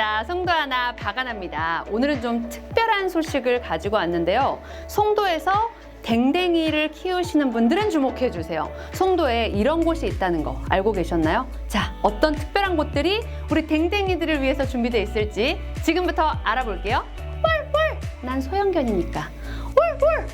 반갑습니다. 송도 하나 박아납니다. 오늘은 좀 특별한 소식을 가지고 왔는데요. 송도에서 댕댕이를 키우시는 분들은 주목해 주세요. 송도에 이런 곳이 있다는 거 알고 계셨나요? 자, 어떤 특별한 곳들이 우리 댕댕이들을 위해서 준비되어 있을지 지금부터 알아볼게요. 월월! 난 소형견이니까. 월월!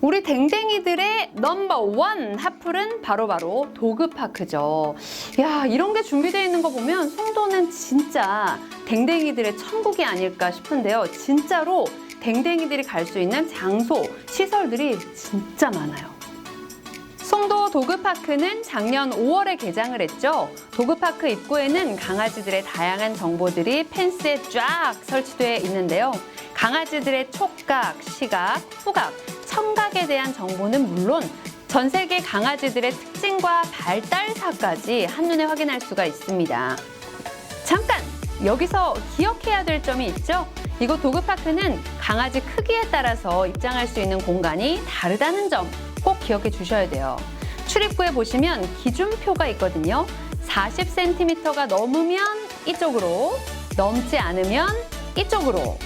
우리 댕댕이들의 넘버 원 핫플은 바로바로 도그파크죠. 야, 이런 게 준비되어 있는 거 보면 송도는 진짜 댕댕이들의 천국이 아닐까 싶은데요. 진짜로 댕댕이들이 갈 수 있는 장소, 시설들이 진짜 많아요. 송도 도그파크는 작년 5월에 개장을 했죠. 도그파크 입구에는 강아지들의 다양한 정보들이 펜스에 쫙 설치되어 있는데요. 강아지들의 촉각, 시각, 후각, 청각에 대한 정보는 물론 전 세계 강아지들의 특징과 발달사까지 한눈에 확인할 수가 있습니다. 잠깐! 여기서 기억해야 될 점이 있죠? 이곳 도그파크는 강아지 크기에 따라서 입장할 수 있는 공간이 다르다는 점 꼭 기억해 주셔야 돼요. 출입구에 보시면 기준표가 있거든요. 40cm가 넘으면 이쪽으로, 넘지 않으면 이쪽으로.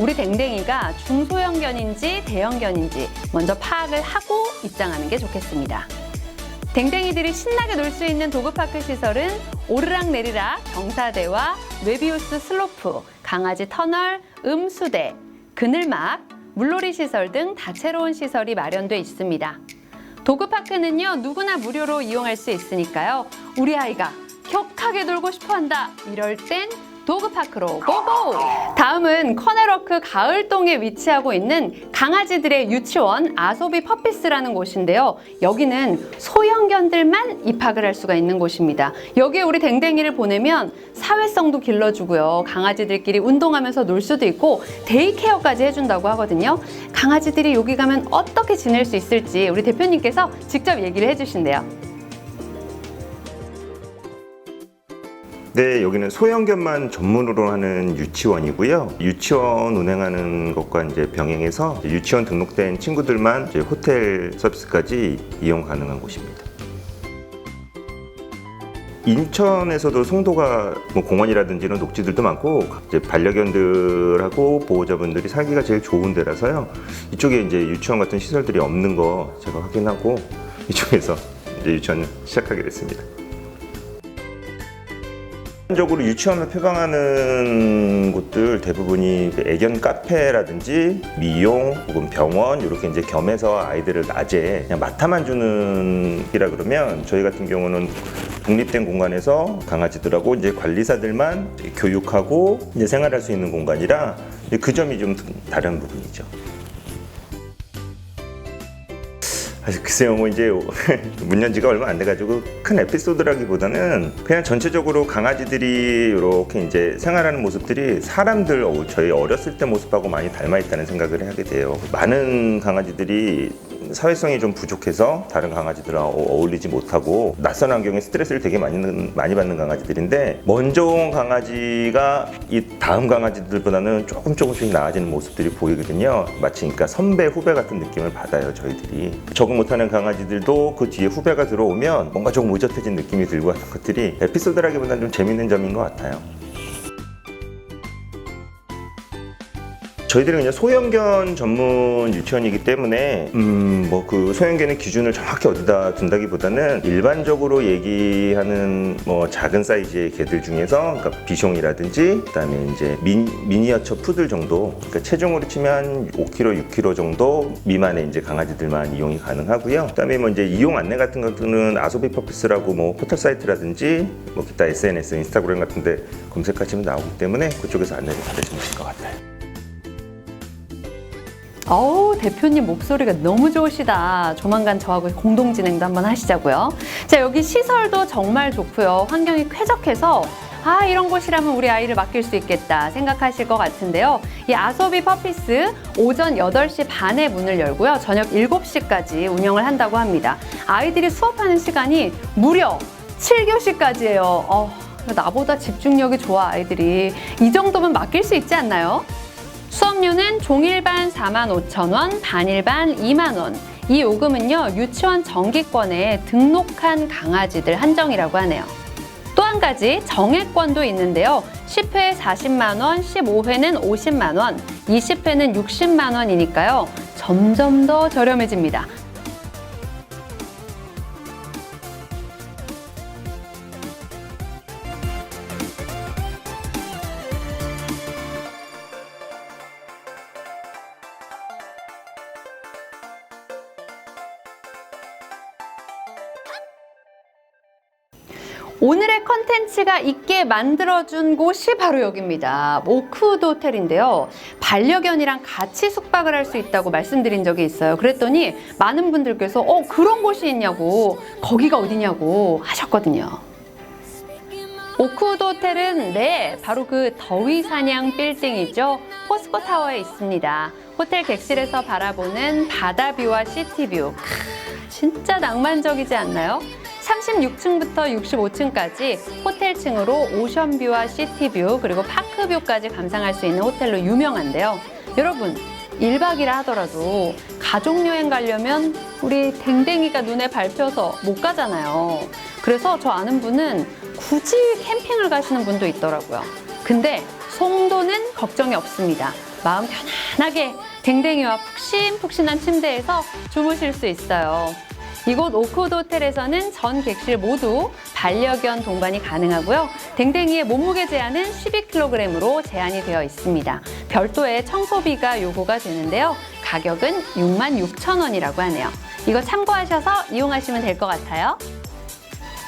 우리 댕댕이가 중소형견인지 대형견인지 먼저 파악을 하고 입장하는 게 좋겠습니다. 댕댕이들이 신나게 놀 수 있는 도그파크 시설은 오르락 내리락 경사대와 뇌비우스 슬로프, 강아지 터널, 음수대, 그늘막, 물놀이 시설 등 다채로운 시설이 마련돼 있습니다. 도그파크는요 누구나 무료로 이용할 수 있으니까요 우리 아이가 격하게 놀고 싶어 한다 이럴 땐 도그파크로 고고! 다음은 커넬워크 가을동에 위치하고 있는 강아지들의 유치원 아소비 퍼피스라는 곳인데요. 여기는 소형견들만 입학을 할 수가 있는 곳입니다. 여기에 우리 댕댕이를 보내면 사회성도 길러주고요. 강아지들끼리 운동하면서 놀 수도 있고 데이케어까지 해준다고 하거든요. 강아지들이 여기 가면 어떻게 지낼 수 있을지 우리 대표님께서 직접 얘기를 해주신대요. 네, 여기는 소형견만 전문으로 하는 유치원이고요. 유치원 운행하는 것과 이제 병행해서 유치원 등록된 친구들만 이제 호텔 서비스까지 이용 가능한 곳입니다. 인천에서도 송도가 뭐 공원이라든지 이런 녹지들도 많고 반려견들하고 보호자분들이 살기가 제일 좋은 데라서요. 이쪽에 이제 유치원 같은 시설들이 없는 거 제가 확인하고 이쪽에서 이제 유치원 시작하게 됐습니다. 일반적으로 유치원을 표방하는 곳들 대부분이 그 애견 카페라든지 미용 혹은 병원 이렇게 이제 겸해서 아이들을 낮에 그냥 맡아만 주는 이라 그러면 저희 같은 경우는 독립된 공간에서 강아지들하고 이제 관리사들만 교육하고 이제 생활할 수 있는 공간이라 그 점이 좀 다른 부분이죠. 사실 글쎄요, 뭐 이제 문 연 지가 얼마 안 돼가지고 큰 에피소드라기보다는 그냥 전체적으로 강아지들이 이렇게 이제 생활하는 모습들이 사람들 어, 저희 어렸을 때 모습하고 많이 닮아 있다는 생각을 하게 돼요. 많은 강아지들이 사회성이 좀 부족해서 다른 강아지들과 어- 어울리지 못하고 낯선 환경에 스트레스를 되게 많이, 많이 받는 강아지들인데 먼저 온 강아지가 이 다음 강아지들보다는 조금 조금씩 나아지는 모습들이 보이거든요. 마치 그러니까 선배 후배 같은 느낌을 받아요 저희들이 적응 못하는 강아지들도 그 뒤에 후배가 들어오면 뭔가 조금 의젓해진 느낌이 들고 하는 것들이 에피소드라기보다는 좀 재밌는 점인 것 같아요. 저희들은 그냥 소형견 전문 유치원이기 때문에 음 뭐 그 소형견의 기준을 정확히 어디다 둔다기보다는 일반적으로 얘기하는 뭐 작은 사이즈의 개들 중에서 그러니까 비숑이라든지 그다음에 이제 민, 미니어처 푸들 정도 그러니까 체중으로 치면 한 5kg, 6kg 정도 미만의 이제 강아지들만 이용이 가능하고요. 그다음에 뭐 이제 이용 안내 같은 것들은 아소비 퍼피스라고 뭐 포털 사이트라든지 뭐 기타 SNS, 인스타그램 같은데 검색하시면 나오기 때문에 그쪽에서 안내를 받으시면 될 것 같아요. 어우, 대표님 목소리가 너무 좋으시다. 조만간 저하고 공동 진행도 한번 하시자고요. 자, 여기 시설도 정말 좋고요. 환경이 쾌적해서 아, 이런 곳이라면 우리 아이를 맡길 수 있겠다 생각하실 것 같은데요. 이 아소비 퍼피스 오전 8시 반에 문을 열고요. 저녁 7시까지 운영을 한다고 합니다. 아이들이 수업하는 시간이 무려 7교시까지예요. 어, 나보다 집중력이 좋아, 아이들이. 이 정도면 맡길 수 있지 않나요? 수업료는 종일반 45,000원, 반일반 2만원. 이 요금은요, 유치원 정기권에 등록한 강아지들 한정이라고 하네요. 또한 한 가지 정액권도 있는데요. 10회 40만 원, 15회는 50만 원, 20회는 60만 원이니까요. 점점 더 저렴해집니다. 오늘의 컨텐츠가 있게 만들어준 곳이 바로 여기입니다. 오크우드 호텔인데요. 반려견이랑 같이 숙박을 할 수 있다고 말씀드린 적이 있어요. 그랬더니 많은 분들께서 어, 그런 곳이 있냐고, 거기가 어디냐고 하셨거든요. 오크우드 호텔은 네, 바로 그 더위 사냥 빌딩이죠. 포스코 타워에 있습니다. 호텔 객실에서 바라보는 바다뷰와 시티뷰. 크, 진짜 낭만적이지 않나요? 36층부터 65층까지 호텔층으로 오션뷰와 시티뷰 그리고 파크뷰까지 감상할 수 있는 호텔로 유명한데요. 여러분 1박이라 하더라도 가족여행 가려면 우리 댕댕이가 눈에 밟혀서 못 가잖아요. 그래서 저 아는 분은 굳이 캠핑을 가시는 분도 있더라고요. 근데 송도는 걱정이 없습니다. 마음 편안하게 댕댕이와 푹신푹신한 침대에서 주무실 수 있어요. 이곳 오크우드 호텔에서는 전 객실 모두 반려견 동반이 가능하고요. 댕댕이의 몸무게 제한은 12kg으로 제한이 되어 있습니다. 별도의 청소비가 요구가 되는데요. 가격은 66,000원이라고 하네요. 이거 참고하셔서 이용하시면 될 것 같아요.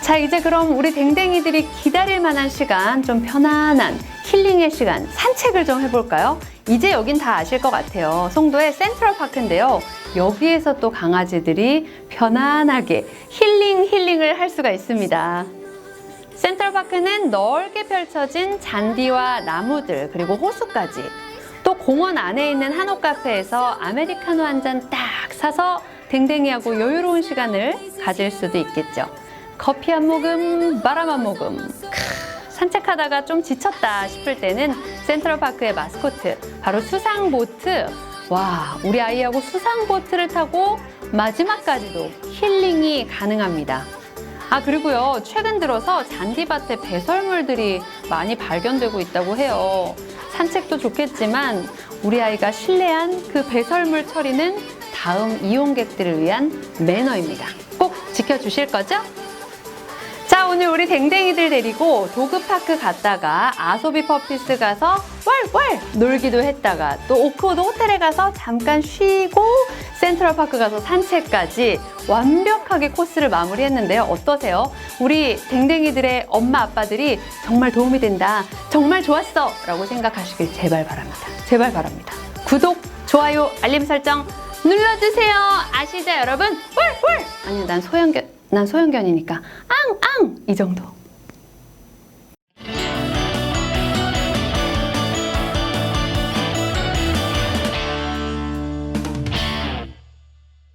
자, 이제 그럼 우리 댕댕이들이 기다릴 만한 시간, 좀 편안한 힐링의 시간, 산책을 좀 해볼까요? 이제 여긴 다 아실 것 같아요. 송도의 센트럴파크인데요. 여기에서 또 강아지들이 편안하게 힐링, 힐링을 할 수가 있습니다. 센트럴파크는 넓게 펼쳐진 잔디와 나무들, 그리고 호수까지 또 공원 안에 있는 한옥 카페에서 아메리카노 한 잔 딱 사서 댕댕이하고 여유로운 시간을 가질 수도 있겠죠. 커피 한 모금, 바람 한 모금. 크, 산책하다가 좀 지쳤다 싶을 때는 센트럴파크의 마스코트, 바로 수상보트. 와, 우리 아이하고 수상보트를 타고 마지막까지도 힐링이 가능합니다. 아, 그리고요, 최근 들어서 잔디밭에 배설물들이 많이 발견되고 있다고 해요. 산책도 좋겠지만, 우리 아이가 신뢰한 그 배설물 처리는 다음 이용객들을 위한 매너입니다. 꼭 지켜주실 거죠? 자, 오늘 우리 댕댕이들 데리고 도그파크 갔다가 아소비 퍼피스 가서 왈왈 놀기도 했다가 또 오크우드 호텔에 가서 잠깐 쉬고 센트럴파크 가서 산책까지 완벽하게 코스를 마무리했는데요. 어떠세요? 우리 댕댕이들의 엄마 아빠들이 정말 도움이 된다. 정말 좋았어. 라고 생각하시길 제발 바랍니다. 제발 바랍니다. 구독, 좋아요, 알림 설정 눌러주세요. 아시죠, 여러분? 왈왈! 아니, 난 소형견, 난 소형견이니까 앙, 앙! 이 정도.